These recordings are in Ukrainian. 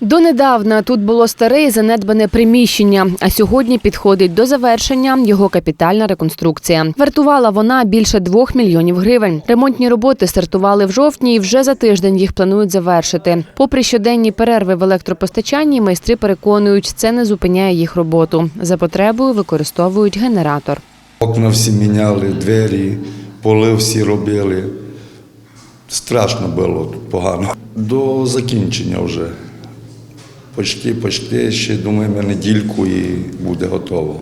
Донедавна тут було старе і занедбане приміщення, а сьогодні підходить до завершення його капітальна реконструкція. Вартувала вона більше двох мільйонів гривень. Ремонтні роботи стартували в жовтні, і вже за тиждень їх планують завершити. Попри щоденні перерви в електропостачанні, майстри переконують, це не зупиняє їх роботу. За потребою використовують генератор. Окна всі міняли, двері, поли всі робили. Страшно було погано. До закінчення вже. Почти, почти, ще думаємо, недільку і буде готово.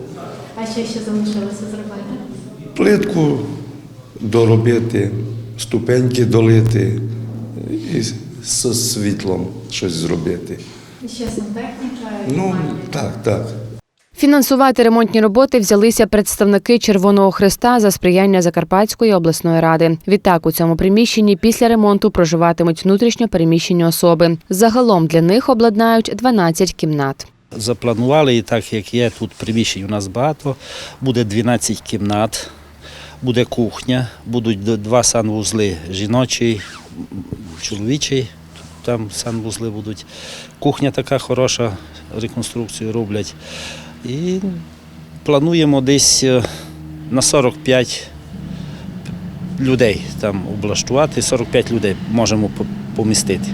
А що ще залишилося зробити? Плитку доробити, ступеньки долити і з світлом щось зробити. Ще сантехніка? Ну, так, так. Фінансувати ремонтні роботи взялися представники Червоного Христа за сприяння Закарпатської обласної ради. Відтак у цьому приміщенні після ремонту проживатимуть внутрішньо переміщені особи. Загалом для них обладнають 12 кімнат. Запланували і так як є, тут приміщень у нас багато, буде 12 кімнат, буде кухня, будуть два санвузли жіночий, чоловічий, там санвузли будуть. Кухня така хороша, реконструкцію роблять. І плануємо десь е, на 45 людей там облаштувати, 45 людей можемо помістити.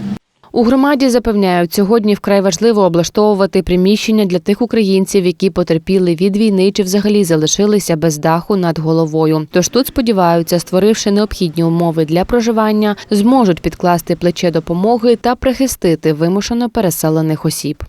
У громаді запевняють, сьогодні вкрай важливо облаштовувати приміщення для тих українців, які потерпіли від війни чи взагалі залишилися без даху над головою. Тож тут сподіваються, створивши необхідні умови для проживання, зможуть підкласти плече допомоги та прихистити вимушено переселених осіб.